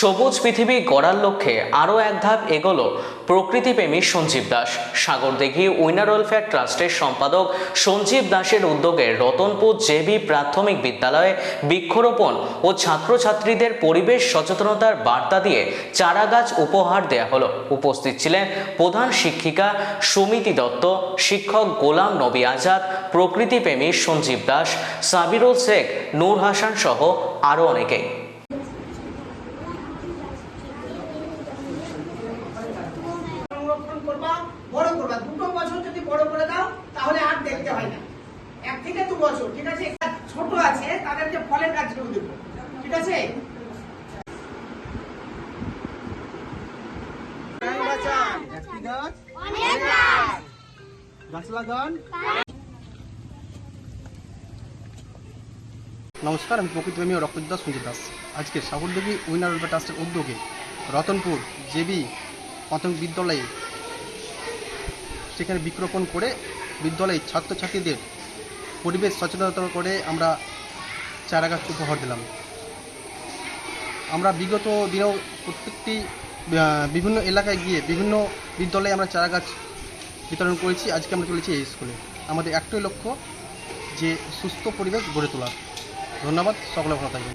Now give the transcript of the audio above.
সবুজ পৃথিবী গড়ার লক্ষ্যে আরও এক ধাপ এগোলো প্রকৃতিপ্রেমী সঞ্জীব দাস। সাগরদিঘি উইনার ওয়েলফেয়ার ট্রাস্টের সম্পাদক সঞ্জীব দাসের উদ্যোগে রতনপুর জেবি প্রাথমিক বিদ্যালয়ে বৃক্ষরোপণ ও ছাত্রছাত্রীদের পরিবেশ সচেতনতার বার্তা দিয়ে চারাগাছ উপহার দেয়া হলো। উপস্থিত ছিলেন প্রধান শিক্ষিকা সুমিতি দত্ত, শিক্ষক গোলাম নবী আজাদ, প্রকৃতিপ্রেমী সঞ্জীব দাস, সাবিরুল শেখ, নূর হাসান সহ আরও অনেকেই। করবা, বড় করবা। দুটো বছর যদি বড় করে দাও, তাহলে আর দেখতে হয় না। এক থেকে দু বছর, ঠিক আছে? ছোট আছে, তাদেরকে ফলের গাছগুলো দেবো। ঠিক আছে? নমস্কার, আমি প্রকৃতিপ্রেমী ও রক্তযোদ্ধা সঞ্জিত দাস। আজকে সাগরদেবী উইনার ওয়েলফেয়ার ট্রাস্টের উদ্যোগে রতনপুর জেবি প্রাথমিক বিদ্যালয়ে সেখানে বৃক্ষরোপণ করে বিদ্যালয়ের ছাত্রছাত্রীদের পরিবেশ সচেতনতা করে আমরা চারা গাছ উপহার দিলাম। আমরা বিগত দিনেও প্রত্যেকটি বিভিন্ন এলাকায় গিয়ে বিভিন্ন বিদ্যালয়ে আমরা চারা গাছ বিতরণ করেছি। আজকে আমরা চলেছি এই স্কুলে। আমাদের একটাই লক্ষ্য, যে সুস্থ পরিবেশ গড়ে তোলা ধন্যবাদ, সকলে ভালো থাকবেন।